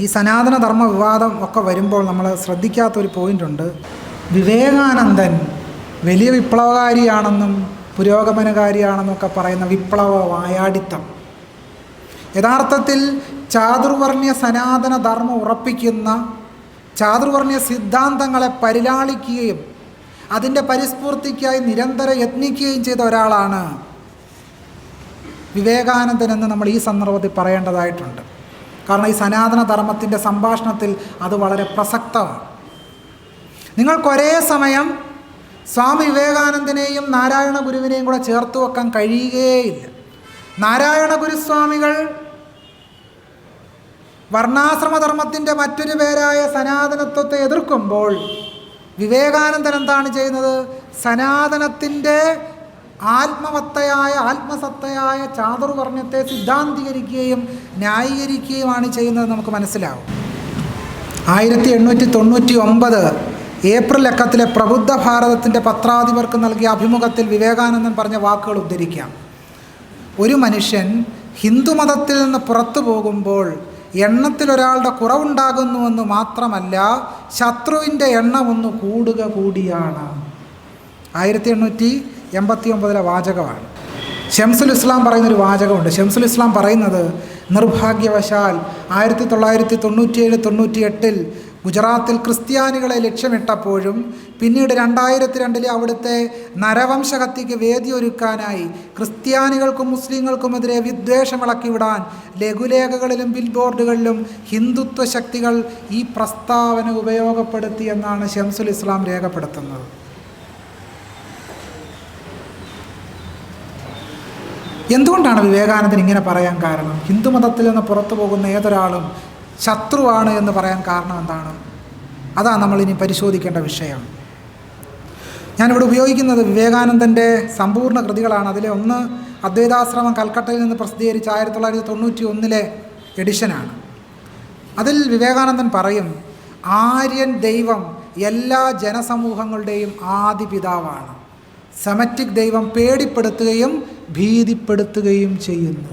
ഈ സനാതന ധർമ്മ വിവാദം ഒക്കെ വരുമ്പോൾ നമ്മൾ ശ്രദ്ധിക്കാത്തൊരു പോയിന്റുണ്ട് വിവേകാനന്ദൻ വലിയ വിപ്ലവകാരിയാണെന്നും പുരോഗമനകാരിയാണെന്നൊക്കെ പറയുന്ന വിപ്ലവ വായാടിത്തം. യഥാർത്ഥത്തിൽ ചാതുർവർണ്യ സനാതന ധർമ്മം ഉറപ്പിക്കുന്ന ചാതുർവർണ്യ സിദ്ധാന്തങ്ങളെ പരിലാളിക്കുകയും അതിന്റെ പരിസ്ഫൂർത്തിക്കായി നിരന്തരം യത്നിക്കുകയും ചെയ്ത ഒരാളാണ് വിവേകാനന്ദൻ എന്ന് നമ്മൾ ഈ സന്ദർഭത്തിൽ പറയേണ്ടതായിട്ടുണ്ട്. കാരണം ഈ സനാതന ധർമ്മത്തിന്റെ സംഭാഷണത്തിൽ അത് വളരെ പ്രസക്തമാണ്. നിങ്ങൾക്കൊരേ സമയം സ്വാമി വിവേകാനന്ദനെയും നാരായണ ഗുരുവിനെയും കൂടെ ചേർത്ത് വെക്കാൻ കഴിയുകയില്ല നാരായണ ഗുരുസ്വാമികൾ വർണാശ്രമധർമ്മത്തിന്റെ മറ്റൊരു പേരായ സനാതനത്വത്തെ എതിർക്കുമ്പോൾ വിവേകാനന്ദൻ എന്താണ് ചെയ്യുന്നത്? സനാതനത്തിന്റെ ആത്മവത്തയായ ആത്മസത്തയായ ചാതുർവർണത്തെ സിദ്ധാന്തീകരിക്കുകയും ന്യായീകരിക്കുകയുമാണ് ചെയ്യുന്നത് നമുക്ക് മനസ്സിലാവും. ആയിരത്തി എണ്ണൂറ്റി തൊണ്ണൂറ്റി ഒമ്പത് ഏപ്രിൽ ലക്കത്തിലെ പ്രബുദ്ധ ഭാരതത്തിന്റെ പത്രാധിപർക്ക് നൽകിയ അഭിമുഖത്തിൽ വിവേകാനന്ദൻ പറഞ്ഞ വാക്കുകൾ ഉദ്ധരിക്കാം. ഒരു മനുഷ്യൻ ഹിന്ദുമതത്തിൽ നിന്ന് പുറത്തു പോകുമ്പോൾ എണ്ണത്തിൽ ഒരാളുടെ കുറവുണ്ടാകുന്നുവെന്ന് മാത്രമല്ല ശത്രുവിന്റെ എണ്ണം ഒന്ന് കൂടുക കൂടിയാണ്. ആയിരത്തി എണ്ണൂറ്റി എൺപത്തി ഒമ്പതിലെ വാചകമാണ്. ഷംസുൽ ഇസ്ലാം പറയുന്നൊരു വാചകമുണ്ട്. ഷംസുൽ ഇസ്ലാം പറയുന്നത് നിർഭാഗ്യവശാൽ ആയിരത്തി തൊള്ളായിരത്തി തൊണ്ണൂറ്റിയേഴ് തൊണ്ണൂറ്റി എട്ടിൽ ഗുജറാത്തിൽ ക്രിസ്ത്യാനികളെ ലക്ഷ്യമിട്ടപ്പോഴും പിന്നീട് രണ്ടായിരത്തി രണ്ടിലെ അവിടുത്തെ വേദി ഒരുക്കാനായി ക്രിസ്ത്യാനികൾക്കും മുസ്ലിങ്ങൾക്കുമെതിരെ വിദ്വേഷം ഇളക്കിവിടാൻ ലഘുലേഖകളിലും ബിൽബോർഡുകളിലും ഹിന്ദുത്വ ശക്തികൾ ഈ പ്രസ്താവന ഉപയോഗപ്പെടുത്തി എന്നാണ് ഷംസുൽ ഇസ്ലാം രേഖപ്പെടുത്തുന്നത്. എന്തുകൊണ്ടാണ് വിവേകാനന്ദൻ ഇങ്ങനെ പറയാൻ കാരണം? ഹിന്ദുമതത്തിൽ നിന്ന് പുറത്തു പോകുന്ന ഏതൊരാളും ശത്രുവാണ് എന്ന് പറയാൻ കാരണം എന്താണ്? അതാണ് നമ്മളിനി പരിശോധിക്കേണ്ട വിഷയം. ഞാനിവിടെ ഉപയോഗിക്കുന്നത് വിവേകാനന്ദന്റെ സമ്പൂർണ കൃതികളാണ്. അതിലെ ഒന്ന് അദ്വൈതാശ്രമം കൽക്കട്ടയിൽ നിന്ന് പ്രസിദ്ധീകരിച്ച ആയിരത്തി തൊള്ളായിരത്തി തൊണ്ണൂറ്റി ഒന്നിലെ എഡിഷനാണ്. അതിൽ വിവേകാനന്ദൻ പറയും ആര്യൻ ദൈവം എല്ലാ ജനസമൂഹങ്ങളുടെയും ആദിപിതാവാണ്. സെമറ്റിക് ദൈവം പേടിപ്പെടുത്തുകയും ഭീതിപ്പെടുത്തുകയും ചെയ്യുന്നു.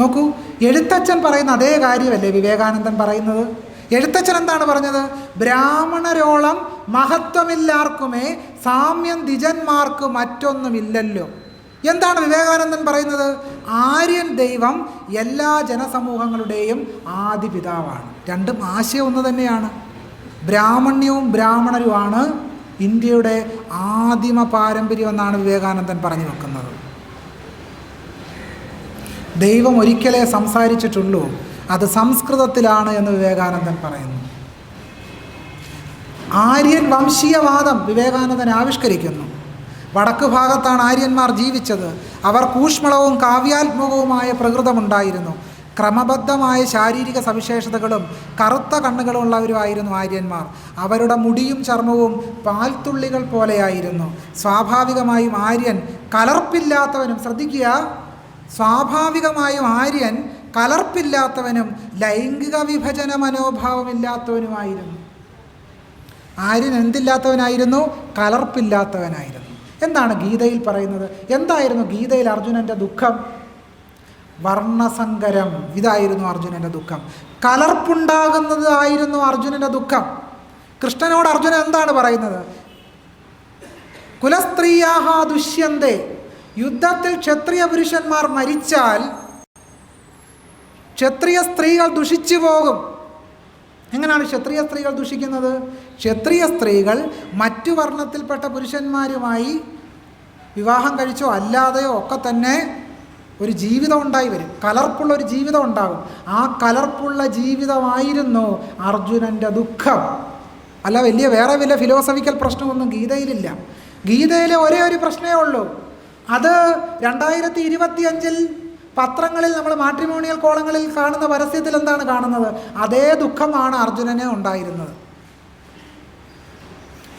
നോക്കൂ എഴുത്തച്ഛൻ പറയുന്ന അതേ കാര്യമല്ലേ വിവേകാനന്ദൻ പറയുന്നത്? എഴുത്തച്ഛൻ എന്താണ് പറഞ്ഞത്? ബ്രാഹ്മണരോളം മഹത്വമില്ലാർക്കുമേ സാമ്യം ദ്വിജന്മാർക്ക് മറ്റൊന്നുമില്ലല്ലോ. എന്താണ് വിവേകാനന്ദൻ പറയുന്നത്? ആര്യൻ ദൈവം എല്ലാ ജനസമൂഹങ്ങളുടെയും ആദിപിതാവാണ്. രണ്ടും ആശയം ഒന്ന് തന്നെയാണ്. ബ്രാഹ്മണ്യവും ബ്രാഹ്മണരുമാണ്. ഇന്ത്യയുടെ ആദിമ പാരമ്പര്യം എന്നാണ് വിവേകാനന്ദൻ പറഞ്ഞു വെക്കുന്നത്. ദൈവം ഒരിക്കലേ സംസാരിച്ചിട്ടുള്ളൂ. അത് സംസ്കൃതത്തിലാണ് എന്ന് വിവേകാനന്ദൻ പറയുന്നു. ആര്യൻ വംശീയവാദം വിവേകാനന്ദൻ ആവിഷ്കരിക്കുന്നു. വടക്ക് ഭാഗത്താണ് ആര്യന്മാർ ജീവിച്ചത്. അവർ കൂഷ്മളവും കാവ്യാത്മകവുമായ പ്രകൃതമുണ്ടായിരുന്നു. ക്രമബദ്ധമായ ശാരീരിക സവിശേഷതകളും കറുത്ത കണ്ണുകളുമുള്ളവരുമായിരുന്നു ആര്യന്മാർ. അവരുടെ മുടിയും ചർമ്മവും പാൽത്തുള്ളികൾ പോലെയായിരുന്നു. സ്വാഭാവികമായും ആര്യൻ കലർപ്പില്ലാത്തവനും ശ്രദ്ധിക്കുക സ്വാഭാവികമായും ആര്യൻ കലർപ്പില്ലാത്തവനും ലൈംഗിക വിഭജന മനോഭാവമില്ലാത്തവനുമായിരുന്നു. ആര്യൻ എന്തില്ലാത്തവനായിരുന്നു? കലർപ്പില്ലാത്തവനായിരുന്നു. എന്താണ് ഗീതയിൽ പറയുന്നത്? എന്തായിരുന്നു ഗീതയിൽ അർജുനന്റെ ദുഃഖം? വർണസങ്കരം. ഇതായിരുന്നു അർജുനന്റെ ദുഃഖം. കലർപ്പുണ്ടാകുന്നത് ആയിരുന്നു അർജുനന്റെ ദുഃഖം. കൃഷ്ണനോട് അർജുനൻ എന്താണ് പറയുന്നത്? കുലസ്ത്രീയാഹ ദുഷ്യന്തേ. യുദ്ധത്തിൽ ക്ഷത്രിയ പുരുഷന്മാർ മരിച്ചാൽ ക്ഷത്രിയ സ്ത്രീകൾ ദുഷിച്ചു പോകും. എങ്ങനെയാണ് ക്ഷത്രിയ സ്ത്രീകൾ ദുഷിക്കുന്നത്? ക്ഷത്രിയ സ്ത്രീകൾ മറ്റു വർണത്തിൽപ്പെട്ട പുരുഷന്മാരുമായി വിവാഹം കഴിച്ചോ അല്ലാതെയോ ഒക്കെ തന്നെ ഒരു ജീവിതം ഉണ്ടായി വരും. കലർപ്പുള്ള ഒരു ജീവിതം ഉണ്ടാകും. ആ കലർപ്പുള്ള ജീവിതമായിരുന്നു അർജുനന്റെ ദുഃഖം. അല്ല വലിയ വേറെ വലിയ ഫിലോസഫിക്കൽ പ്രശ്നമൊന്നും ഗീതയിലില്ല. ഗീതയിലെ ഒരേ ഒരു പ്രശ്നമേ ഉള്ളൂ. അത് രണ്ടായിരത്തി ഇരുപത്തി അഞ്ചിൽ പത്രങ്ങളിൽ നമ്മൾ മാട്രിമോണിയൽ കോളങ്ങളിൽ കാണുന്ന പരസ്യത്തിൽ എന്താണ് കാണുന്നത്? അതേ ദുഃഖമാണ് അർജുനന് ഉണ്ടായിരുന്നത്.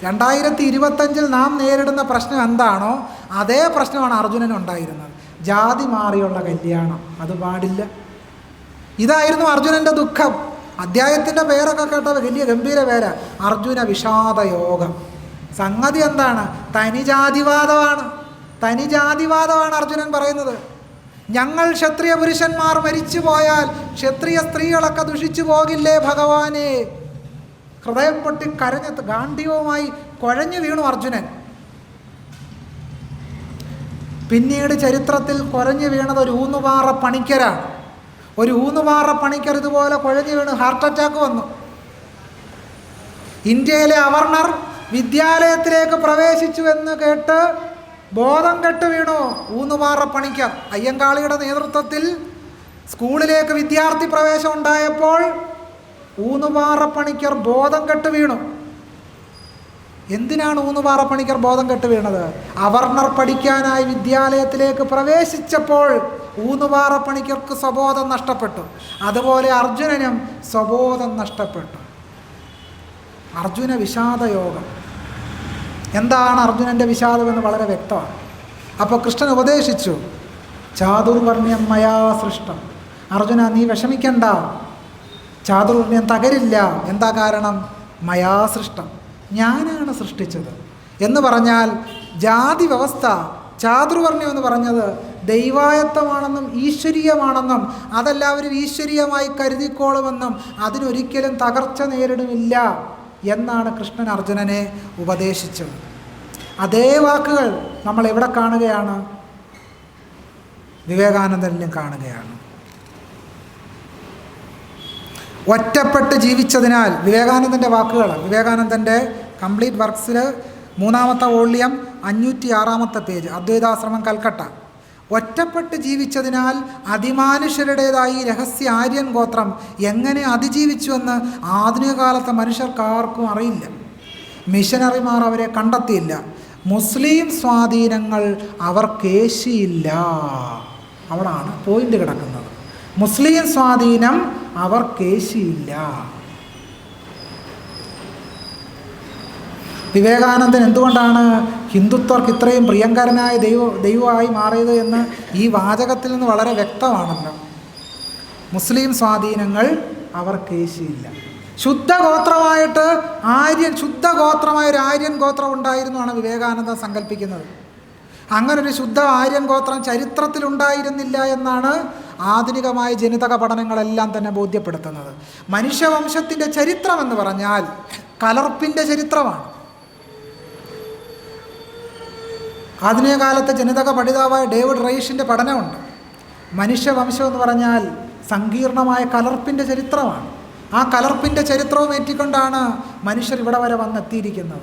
രണ്ടായിരത്തി ഇരുപത്തഞ്ചിൽ നാം നേരിടുന്ന പ്രശ്നം എന്താണോ അതേ പ്രശ്നമാണ് അർജുനന് ഉണ്ടായിരുന്നത്. ജാതി മാറിയുള്ള കല്യാണം. അത് പാടില്ല. ഇതായിരുന്നു അർജുനന്റെ ദുഃഖം. അദ്ധ്യായത്തിന്റെ പേരൊക്കെ കേട്ട വലിയ ഗംഭീര പേര. അർജുന വിഷാദയോഗം സംഗതി എന്താണ്? തനിജാതിവാദമാണ്. തനിജാതിവാദമാണ് അർജുനൻ പറയുന്നത്. ഞങ്ങൾ ക്ഷത്രിയ പുരുഷന്മാർ മരിച്ചു പോയാൽ ക്ഷത്രിയ സ്ത്രീകളൊക്കെ ദുഷിച്ചു പോകില്ലേ ഭഗവാനെ? ഹൃദയം പൊട്ടി കരഞ്ഞ് ഗാന്ധികവുമായി കുഴഞ്ഞു വീണു അർജുനൻ. പിന്നീട് ചരിത്രത്തിൽ കുഴഞ്ഞു വീണത് ഒരു ഊന്നുപാറ പണിക്കരാണ്. ഒരു ഊന്നുപാറ പണിക്കർ ഇതുപോലെ കുഴഞ്ഞു വീണ് ഹാർട്ട് അറ്റാക്ക് വന്നു. ഇന്ത്യയിലെ അവർണർ വിദ്യാലയത്തിലേക്ക് പ്രവേശിച്ചു എന്ന് കേട്ട് ബോധം കെട്ട് വീണു ഊന്നുപാറ പണിക്കർ. അയ്യങ്കാളിയുടെ നേതൃത്വത്തിൽ സ്കൂളിലേക്ക് വിദ്യാർത്ഥി പ്രവേശം ഉണ്ടായപ്പോൾ ഊന്നുപാറ പണിക്കർ ബോധം കെട്ട് വീണു. എന്തിനാണ് ഊന്നുപാറ പണിക്കർ ബോധം കെട്ട് വീണത്? അവർണർ പഠിക്കാനായി വിദ്യാലയത്തിലേക്ക് പ്രവേശിച്ചപ്പോൾ ഊന്നുപാറ പണിക്കർക്ക് സ്വബോധം നഷ്ടപ്പെട്ടു. അതുപോലെ അർജുനനും സ്വബോധം നഷ്ടപ്പെട്ടു. അർജുന വിഷാദയോഗം എന്താണ് അർജുനന്റെ വിഷാദമെന്ന് വളരെ വ്യക്തമാണ്. അപ്പോൾ കൃഷ്ണൻ ഉപദേശിച്ചു ചാതുർവർണ്യം മയാ സൃഷ്ടം. അർജുന നീ വിഷമിക്കണ്ട. ചാതുർവർണ്യം തകരില്ല. എന്താ കാരണം? മയാ സൃഷ്ടം. ഞാനാണ് സൃഷ്ടിച്ചത്. എന്ന് പറഞ്ഞാൽ ജാതി വ്യവസ്ഥ ചാതുർവർണ്യം എന്ന് പറഞ്ഞത് ദൈവായത്തമാണെന്നും ഈശ്വരീയമാണെന്നും അതെല്ലാവരും ഈശ്വരീയമായി കരുതിക്കോളുമെന്നും അതിനൊരിക്കലും തകർച്ച നേരിടുമില്ല എന്നാണ് കൃഷ്ണൻ അർജുനനെ ഉപദേശിച്ചത്. അതേ വാക്കുകൾ നമ്മൾ എവിടെ കാണുകയാണ്? വിവേകാനന്ദനിലും കാണുകയാണ്. ഒറ്റപ്പെട്ട് ജീവിച്ചതിനാൽ വിവേകാനന്ദന്റെ വാക്കുകൾ വിവേകാനന്ദന്റെ കംപ്ലീറ്റ് വർക്ക്സിൽ മൂന്നാമത്തെ വോള്യം അഞ്ഞൂറ്റി ആറാമത്തെ പേജ് അദ്വൈതാശ്രമം കൽക്കട്ട. ഒറ്റപ്പെട്ട് ജീവിച്ചതിനാൽ അതിമാനുഷ്യരുടേതായി രഹസ്യ ആര്യൻ ഗോത്രം എങ്ങനെ അതിജീവിച്ചുവെന്ന് ആധുനിക കാലത്തെ മനുഷ്യർക്ക് ആർക്കും അറിയില്ല. മിഷനറിമാർ അവരെ കണ്ടെത്തിയില്ല. മുസ്ലിം സ്വാധീനങ്ങൾ അവർക്കേശിയില്ല. അവിടാണ് പോയിന്റ് കിടക്കുന്നത്. മുസ്ലിം സ്വാധീനം അവർക്കേശിയില്ല. വിവേകാനന്ദൻ എന്തുകൊണ്ടാണ് ഹിന്ദുത്വർക്ക് ഇത്രയും പ്രിയങ്കരനായ ദൈവ ദൈവമായി മാറിയത് എന്ന് ഈ വാചകത്തിൽ നിന്ന് വളരെ വ്യക്തമാണല്ലോ മുസ്ലിം സ്വാധീനങ്ങൾ അവർക്കേശിയില്ല ശുദ്ധ ശുദ്ധഗോത്രമായിട്ട് ആര്യൻ ശുദ്ധഗോത്രമായ ഒരു ആര്യൻ ഗോത്രം ഉണ്ടായിരുന്നാണ് വിവേകാനന്ദൻ സങ്കല്പിക്കുന്നത്. അങ്ങനെ ഒരു ശുദ്ധ ആര്യൻ ഗോത്രം ചരിത്രത്തിൽ ഉണ്ടായിരുന്നില്ല എന്നാണ് ആധുനികമായ ജനിതക പഠനങ്ങളെല്ലാം തന്നെ ബോധ്യപ്പെടുത്തുന്നത്. മനുഷ്യവംശത്തിന്റെ ചരിത്രം എന്ന് പറഞ്ഞാൽ കലർപ്പിന്റെ ചരിത്രമാണ്. ആധുനിക കാലത്തെ ജനിതക പഠിതാവായ ഡേവിഡ് റൈഷിന്റെ പഠനമുണ്ട്. മനുഷ്യവംശം എന്ന് പറഞ്ഞാൽ സങ്കീർണമായ കലർപ്പിന്റെ ചരിത്രമാണ്. ആ കലർപ്പിന്റെ ചരിത്രവും ഏറ്റിക്കൊണ്ടാണ് മനുഷ്യർ ഇവിടെ വരെ വന്നെത്തിയിരിക്കുന്നത്.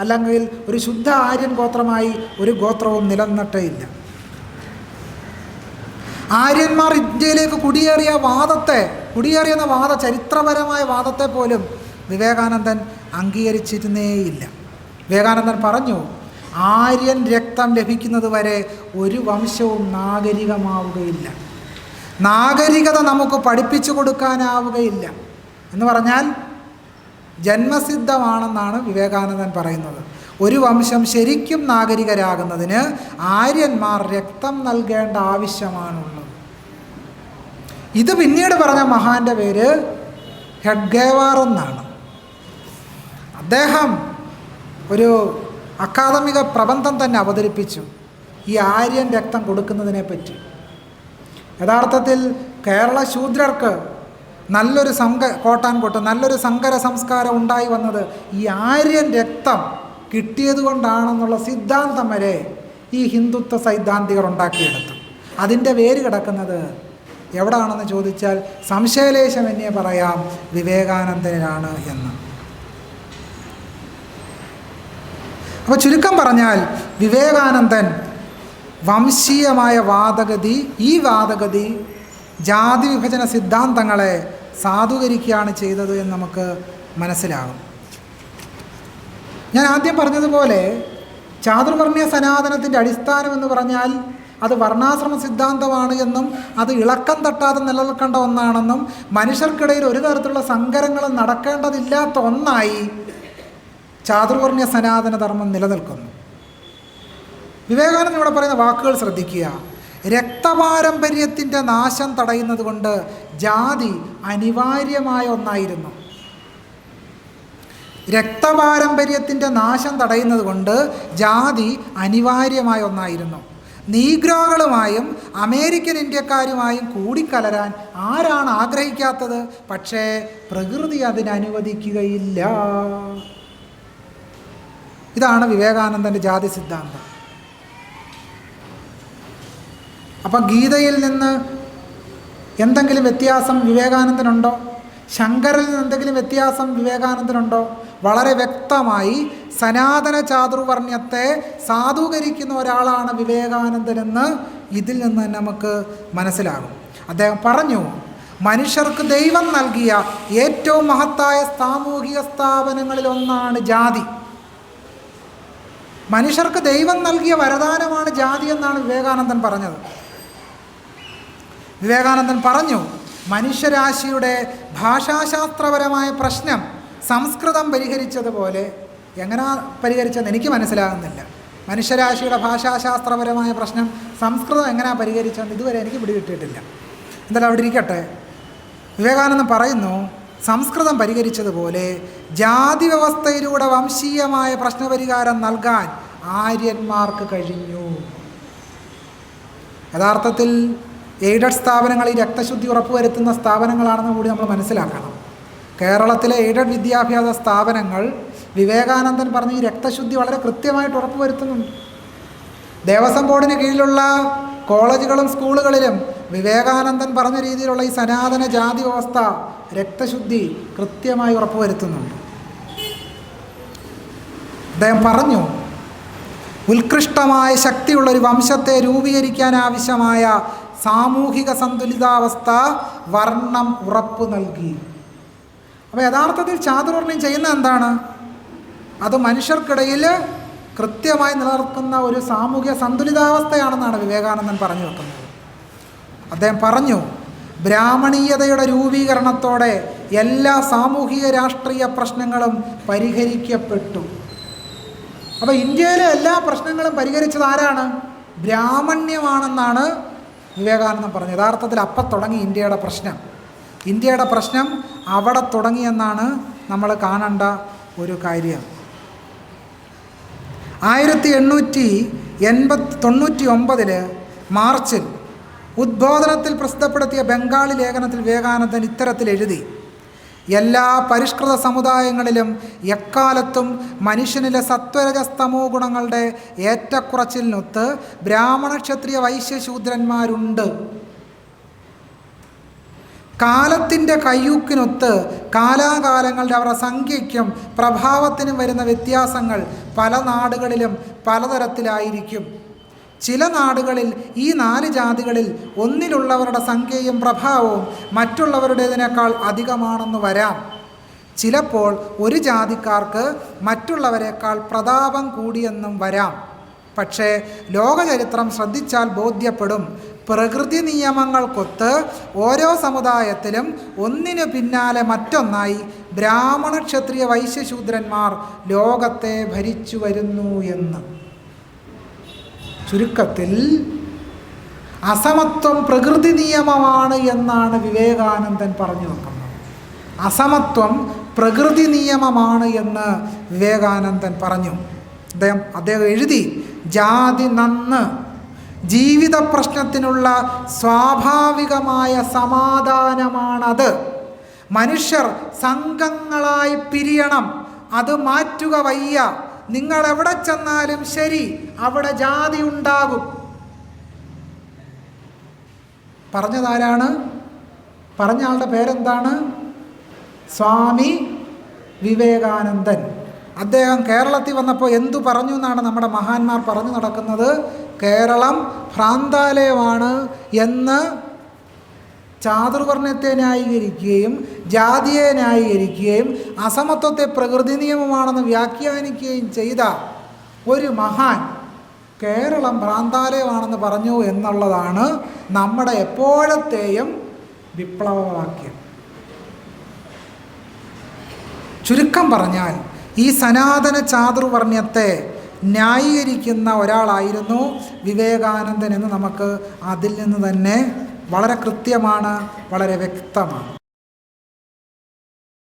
അല്ലെങ്കിൽ ഒരു ശുദ്ധ ആര്യൻ ഗോത്രമായി ഒരു ഗോത്രവും നിലനിന്നിട്ടേ ഇല്ല. ആര്യന്മാർ ഇന്ത്യയിലേക്ക് കുടിയേറിയ വാദത്തെ കുടിയേറിയെന്ന വാദ ചരിത്രപരമായ വാദത്തെ പോലും വിവേകാനന്ദൻ അംഗീകരിച്ചിരുന്നേയില്ല. വിവേകാനന്ദൻ പറഞ്ഞു ആര്യൻ രക്തം ലഭിക്കുന്നത് വരെ ഒരു വംശവും നാഗരികമാവുകയില്ല. നാഗരികത നമുക്ക് പഠിപ്പിച്ചു കൊടുക്കാനാവുകയില്ല. എന്ന് പറഞ്ഞാൽ ജന്മസിദ്ധമാണെന്നാണ് വിവേകാനന്ദൻ പറയുന്നത്. ഒരു വംശം ശരിക്കും നാഗരികരാകുന്നതിന് ആര്യന്മാർ രക്തം നൽകേണ്ട ആവശ്യമാണുള്ളത്. ഇത് പിന്നീട് പറഞ്ഞ മഹാന്റെ പേര് ഹെഡ്ഗേവാർ എന്നാണ്. അദ്ദേഹം ഒരു അക്കാദമിക പ്രബന്ധം തന്നെ അവതരിപ്പിച്ചു. ഈ ആര്യൻ രക്തം കൊടുക്കുന്നതിനെ പറ്റി. യഥാർത്ഥത്തിൽ കേരള ശൂദ്രർക്ക് നല്ലൊരു സംഘ കോട്ടാൻ കൊട്ട് നല്ലൊരു സങ്കര സംസ്കാരം ഉണ്ടായി വന്നത് ഈ ആര്യൻ രക്തം കിട്ടിയതുകൊണ്ടാണെന്നുള്ള സിദ്ധാന്തം വരെ ഈ ഹിന്ദുത്വ സൈദ്ധാന്തികർ ഉണ്ടാക്കിയെടുത്തു. അതിന്റെ വേര് കിടക്കുന്നത് എവിടാണെന്ന് ചോദിച്ചാൽ സംശയലേശം എന്നേ പറയാം വിവേകാനന്ദനാണ് എന്ന്. അപ്പോൾ ചുരുക്കം പറഞ്ഞാൽ വിവേകാനന്ദൻ വംശീയമായ വാദഗതി ഈ വാദഗതി ജാതി വിഭജന സിദ്ധാന്തങ്ങളെ സാധൂകരിക്കുകയാണ് ചെയ്തത് എന്ന് നമുക്ക് മനസ്സിലാകും. ഞാൻ ആദ്യം പറഞ്ഞതുപോലെ ചാതുർവർണയ സനാതനത്തിന്റെ അടിസ്ഥാനം എന്ന് പറഞ്ഞാൽ അത് വർണാശ്രമ സിദ്ധാന്തമാണ് എന്നും അത് ഇളക്കം തട്ടാതെ നിലനിൽക്കേണ്ട ഒന്നാണെന്നും മനുഷ്യർക്കിടയിൽ ഒരു തരത്തിലുള്ള സങ്കരങ്ങളും നടക്കേണ്ടതില്ലാത്ത ഒന്നായി ചാതുർവർണയ സനാതന ധർമ്മം നിലനിൽക്കുന്നു. വിവേകാനന്ദൻ ഇവിടെ പറയുന്ന വാക്കുകൾ ശ്രദ്ധിക്കുക. രക്തപാരമ്പര്യത്തിന്റെ നാശം തടയുന്നത് കൊണ്ട് ജാതി അനിവാര്യമായ ഒന്നായിരുന്നു. രക്തപാരമ്പര്യത്തിന്റെ നാശം തടയുന്നത് കൊണ്ട് ജാതി അനിവാര്യമായ ഒന്നായിരുന്നു. നീഗ്രോകളുമായും അമേരിക്കൻ ഇന്ത്യക്കാരുമായും കൂടിക്കലരാൻ ആരാണ് ആഗ്രഹിക്കാത്തത്? പക്ഷേ പ്രകൃതി അതിനനുവദിക്കുകയില്ല. ഇതാണ് വിവേകാനന്ദന്റെ ജാതി സിദ്ധാന്തം. അപ്പം ഗീതയിൽ നിന്ന് എന്തെങ്കിലും വ്യത്യാസം വിവേകാനന്ദനുണ്ടോ? ശങ്കറിൽ നിന്ന് എന്തെങ്കിലും വ്യത്യാസം വിവേകാനന്ദനുണ്ടോ? വളരെ വ്യക്തമായി സനാതന ചാതുർവർണ്യത്തെ സാധൂകരിക്കുന്ന ഒരാളാണ് വിവേകാനന്ദനെന്ന് ഇതിൽ നിന്ന് നമുക്ക് മനസ്സിലാകും. അദ്ദേഹം പറഞ്ഞു മനുഷ്യർക്ക് ദൈവം നൽകിയ ഏറ്റവും മഹത്തായ സാമൂഹിക സ്ഥാപനങ്ങളിലൊന്നാണ് ജാതി. മനുഷ്യർക്ക് ദൈവം നൽകിയ വരദാനമാണ് ജാതി എന്നാണ് വിവേകാനന്ദൻ പറഞ്ഞത്. വിവേകാനന്ദൻ പറഞ്ഞു മനുഷ്യരാശിയുടെ ഭാഷാശാസ്ത്രപരമായ പ്രശ്നം സംസ്കൃതം പരിഹരിച്ചതുപോലെ എങ്ങനെ പരിഹരിച്ചതെന്ന് എനിക്ക് മനസ്സിലാകുന്നില്ല. മനുഷ്യരാശിയുടെ ഭാഷാശാസ്ത്രപരമായ പ്രശ്നം സംസ്കൃതം എങ്ങനെ പരിഹരിച്ചതെന്ന് ഇതുവരെ എനിക്ക് പിടികിട്ടിയിട്ടില്ല. എന്തായാലും അവിടെ ഇരിക്കട്ടെ. വിവേകാനന്ദൻ പറയുന്നു സംസ്കൃതം പരിഹരിച്ചതുപോലെ ജാതി വ്യവസ്ഥയിലൂടെ വംശീയമായ പ്രശ്നപരിഹാരം നൽകാൻ ആര്യന്മാർക്ക് കഴിഞ്ഞു. യഥാർത്ഥത്തിൽ എയ്ഡഡ് സ്ഥാപനങ്ങൾ ഈ രക്തശുദ്ധി ഉറപ്പുവരുത്തുന്ന സ്ഥാപനങ്ങളാണെന്ന് കൂടി നമ്മൾ മനസ്സിലാക്കണം. കേരളത്തിലെ എയ്ഡഡ് വിദ്യാഭ്യാസ സ്ഥാപനങ്ങൾ വിവേകാനന്ദൻ പറഞ്ഞ ഈ രക്തശുദ്ധി വളരെ കൃത്യമായിട്ട് ഉറപ്പുവരുത്തുന്നുണ്ട്. ദേവസ്വം ബോർഡിന് കീഴിലുള്ള കോളേജുകളും സ്കൂളുകളിലും വിവേകാനന്ദൻ പറഞ്ഞ രീതിയിലുള്ള ഈ സനാതന ജാതി വ്യവസ്ഥ രക്തശുദ്ധി കൃത്യമായി ഉറപ്പുവരുത്തുന്നുണ്ട്. അദ്ദേഹം പറഞ്ഞു ഉത്കൃഷ്ടമായ ശക്തിയുള്ള ഒരു വംശത്തെ രൂപീകരിക്കാൻ ആവശ്യമായ സാമൂഹിക സന്തുലിതാവസ്ഥ വർണം ഉറപ്പു നൽകി. അപ്പോൾ യഥാർത്ഥത്തിൽ ചാതുർവർണം ചെയ്യുന്ന എന്താണ്? അത് മനുഷ്യർക്കിടയിൽ കൃത്യമായി നിലനിർത്തുന്ന ഒരു സാമൂഹിക സന്തുലിതാവസ്ഥയാണെന്നാണ് വിവേകാനന്ദൻ പറഞ്ഞു വെക്കുന്നത്. അദ്ദേഹം പറഞ്ഞു ബ്രാഹ്മണീയതയുടെ രൂപീകരണത്തോടെ എല്ലാ സാമൂഹിക രാഷ്ട്രീയ പ്രശ്നങ്ങളും പരിഹരിക്കപ്പെട്ടു. അപ്പോൾ ഇന്ത്യയിലെ എല്ലാ പ്രശ്നങ്ങളും പരിഹരിച്ചത് ആരാണ്? ബ്രാഹ്മണ്യമാണെന്നാണ് വിവേകാനന്ദൻ പറഞ്ഞത്. യഥാർത്ഥത്തിൽ അപ്പം തുടങ്ങി ഇന്ത്യയുടെ പ്രശ്നം. ഇന്ത്യയുടെ പ്രശ്നം അവിടെ തുടങ്ങിയെന്നാണ് നമ്മൾ കാണേണ്ട ഒരു കാര്യം. ആയിരത്തി എണ്ണൂറ്റി എൺപത്തി തൊണ്ണൂറ്റി ഒമ്പതിൽ മാർച്ചിൽ ഉദ്ബോധനത്തിൽ പ്രസിദ്ധപ്പെടുത്തിയ ബംഗാളി ലേഖനത്തിൽ വിവേകാനന്ദൻ ഇത്തരത്തിൽ എഴുതി എല്ലാ പരിഷ്കൃത സമുദായങ്ങളിലും എക്കാലത്തും മനുഷ്യനിലെ സത്വരജസ്തമോ ഗുണങ്ങളുടെ ഏറ്റക്കുറച്ചിലിനൊത്ത് ബ്രാഹ്മണ ക്ഷത്രിയ വൈശ്യശൂദ്രന്മാരുണ്ട്. കാലത്തിന്റെ കയ്യൂക്കിനൊത്ത് കാലാകാലങ്ങളുടെ അവരുടെ സംഖ്യയ്ക്കും പ്രഭാവത്തിനും വരുന്ന വ്യത്യാസങ്ങൾ പല നാടുകളിലും പലതരത്തിലായിരിക്കും. ചില നാടുകളിൽ ഈ നാല് ജാതികളിൽ ഒന്നിലുള്ളവരുടെ സംഖ്യയും പ്രഭാവവും മറ്റുള്ളവരുടേതിനേക്കാൾ അധികമാണെന്ന് വരാം. ചിലപ്പോൾ ഒരു ജാതിക്കാർക്ക് മറ്റുള്ളവരെക്കാൾ പ്രതാപം കൂടിയെന്നും വരാം. പക്ഷേ ലോകചരിത്രം ശ്രദ്ധിച്ചാൽ ബോധ്യപ്പെടും. പ്രകൃതി നിയമങ്ങൾക്കൊത്ത് ഓരോ സമുദായത്തിലും ഒന്നിനു പിന്നാലെ മറ്റൊന്നായി ബ്രാഹ്മണ ക്ഷത്രിയ വൈശ്യശൂദ്രന്മാർ ലോകത്തെ ഭരിച്ചു വരുന്നു എന്ന്. ചുരുക്കത്തിൽ അസമത്വം പ്രകൃതി നിയമമാണ് എന്നാണ് വിവേകാനന്ദൻ പറഞ്ഞു വെക്കുന്നത്. അസമത്വം പ്രകൃതി നിയമമാണ് എന്ന് വിവേകാനന്ദൻ പറഞ്ഞു. അദ്ദേഹം അദ്ദേഹം എഴുതി ജാതി നന്ന് ജീവിത പ്രശ്നത്തിനുള്ള സ്വാഭാവികമായ സമാധാനമാണത്. മനുഷ്യർ സംഘങ്ങളായി പിരിയണം അത് മാറ്റുക വയ്യ. നിങ്ങൾ എവിടെ ചെന്നാലും ശരി അവിടെ ജാതി ഉണ്ടാകും. പറഞ്ഞതാരാണ്? പറഞ്ഞ ആളുടെ പേരെന്താണ്? സ്വാമി വിവേകാനന്ദൻ. അദ്ദേഹം കേരളത്തിൽ വന്നപ്പോൾ എന്തു പറഞ്ഞു എന്നാണ് നമ്മുടെ മഹാന്മാർ പറഞ്ഞു നടക്കുന്നത്. കേരളം ഭ്രാന്താലയമാണ് എന്ന് ചാതുർവർണത്തെ ന്യായീകരിക്കുകയും ജാതിയെ ന്യായീകരിക്കുകയും അസമത്വത്തെ പ്രകൃതി നിയമമാണെന്ന് വ്യാഖ്യാനിക്കുകയും ചെയ്ത ഒരു മഹാൻ കേരളം ഭ്രാന്താലയമാണെന്ന് പറഞ്ഞു എന്നുള്ളതാണ് നമ്മുടെ എപ്പോഴത്തെയും വിപ്ലവവാക്യം. ചുരുക്കം പറഞ്ഞാൽ ഈ സനാതന ചാതുർവർണ്യത്തെ ന്യായീകരിക്കുന്ന ഒരാളായിരുന്നു വിവേകാനന്ദൻ എന്ന് നമുക്ക് അതിൽ നിന്ന് തന്നെ വളരെ കൃത്യമാണ് വളരെ വ്യക്തമാണ്.